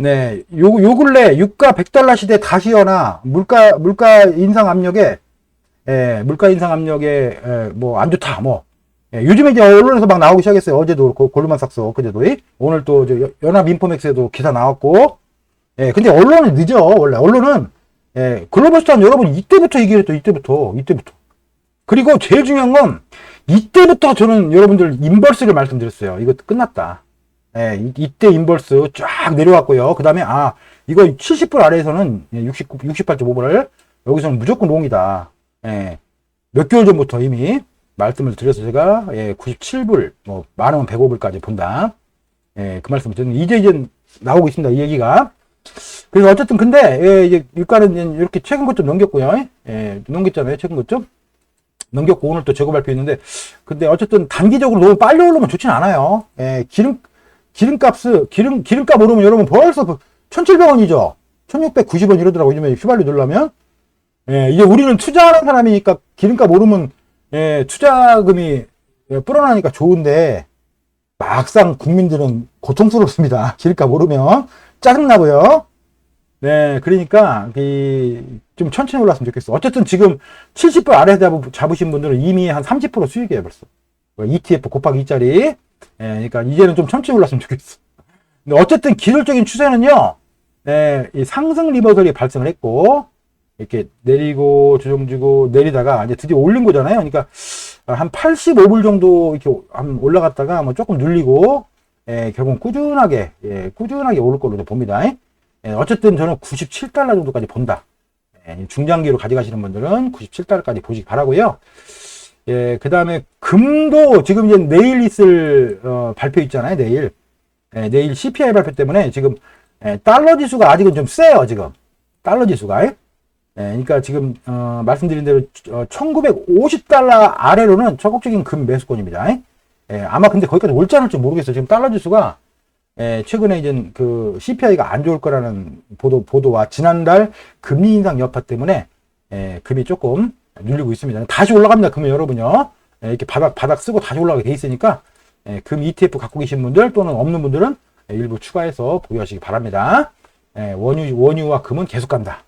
네, 요, 요 근래 유가 100달러 시대 다시거나 물가, 물가 인상 압력에, 예, 물가 인상 압력에, 예, 뭐, 안 좋다, 뭐. 예, 요즘에 이제 언론에서 막 나오기 시작했어요. 어제도 그렇고, 골드만 삭스, 엊그제도. 오늘 또, 저, 여- 연합 인포맥스에도 기사 나왔고, 예, 근데 언론은 늦어, 원래. 언론은, 예, 글로벌스탄 여러분 이때부터 얘기했죠, 이때부터, 이때부터. 그리고 제일 중요한 건, 이때부터 저는 여러분들 인버스를 말씀드렸어요. 이거 끝났다. 예, 이- 이때 인버스 쫙 내려왔고요. 그 다음에, 아, 이거 70불 아래에서는 69, 68.5불을 여기서는 무조건 롱이다. 예, 몇 개월 전부터 이미 말씀을 드려서 제가, 예, 97불, 뭐, 많으면 105불까지 본다. 예, 그 말씀을 드렸는데, 이제 이제 나오고 있습니다. 이 얘기가. 그래서 어쨌든 근데, 예, 이제 유가는 이렇게 최근 것좀 넘겼고요. 예, 넘겼잖아요. 최근 것 좀 넘겼고, 오늘 또 재고 발표했는데, 근데 어쨌든 단기적으로 너무 빨리 오르면 좋진 않아요. 예, 기름, 기름값을, 기름, 기름값 오르면 여러분 벌써 1,700원이죠? 1,690원 이러더라고, 요즘에 휘발유 넣으려면. 예, 이제 우리는 투자하는 사람이니까 기름값 오르면, 예, 투자금이 예, 불어나니까 좋은데, 막상 국민들은 고통스럽습니다. 기름값 오르면. 짜증나고요. 네, 그러니까, 이, 좀 천천히 올랐으면 좋겠어. 어쨌든 지금 70불 아래 잡- 잡으신 분들은 이미 한 30% 수익이에요, 벌써. ETF 곱하기 2짜리. 예, 그러니까 이제는 좀 천천히 올랐으면 좋겠어. 근데 어쨌든 기술적인 추세는요, 예, 이 상승 리버설이 발생을 했고, 이렇게 내리고, 조정주고, 내리다가 이제 드디어 올린 거잖아요. 그러니까 한 85불 정도 이렇게 한 올라갔다가 뭐 조금 눌리고, 예, 결국 꾸준하게, 예, 꾸준하게 오를 걸로 봅니다. 예, 어쨌든 저는 97달러 정도까지 본다. 예, 중장기로 가져가시는 분들은 97달러까지 보시기 바라고요. 예, 그 다음에 금도 지금 이제 내일 있을 어, 발표 있잖아요. 내일. 예, 내일 CPI 발표 때문에 지금 예, 달러 지수가 아직은 좀 세요. 지금 달러 지수가. 예, 그러니까 지금 어, 말씀드린 대로 어, 1950달러 아래로는 적극적인 금 매수권입니다. 예, 아마 근데 거기까지 올지 않을지 모르겠어요. 지금 달러 지수가 예, 최근에 이제 그 CPI가 안 좋을 거라는 보도, 보도와 지난달 금리 인상 여파 때문에 예, 금이 조금 눌리고 있습니다. 다시 올라갑니다. 금은 여러분요. 예, 이렇게 바닥, 바닥 쓰고 다시 올라가게 돼 있으니까 예, 금 ETF 갖고 계신 분들 또는 없는 분들은 예, 일부 추가해서 보유하시기 바랍니다. 예, 원유, 원유와 금은 계속 간다.